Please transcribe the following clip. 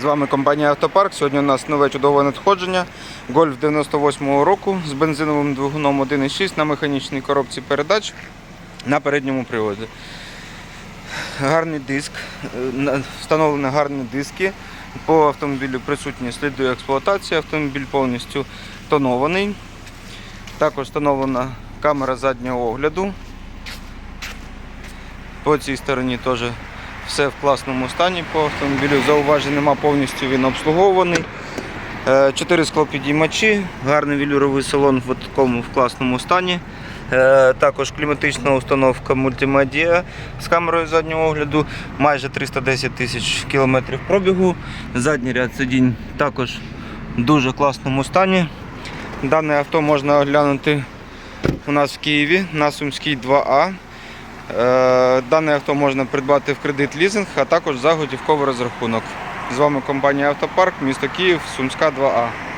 З вами компанія Автопарк. Сьогодні у нас нове чудове надходження. Гольф 98-го року з бензиновим двигуном 1.6 на механічній коробці передач на передньому приводі. Гарний диск, е, встановлені гарні диски. По автомобілю присутні сліди експлуатації. Автомобіль повністю тонований. Також встановлена камера заднього огляду. По цій стороні теж все в класному стані по автомобілю. Зауважень нема, повністю він обслуговуваний. Е, Чотири склопідіймачі, гарний велюровий салон в такому в класному стані. Е, Також кліматична установка мультимедіа з камерою заднього огляду, майже 310 тисяч кілометрів пробігу. Задній ряд сидінь також в дуже класному стані. Дане авто можна оглянути у нас в Києві на Сумській 2А. Е, Дане авто можна придбати в кредит лізинг, а також за готівковий розрахунок. З вами компанія Автопарк, місто Київ, Сумська 2А.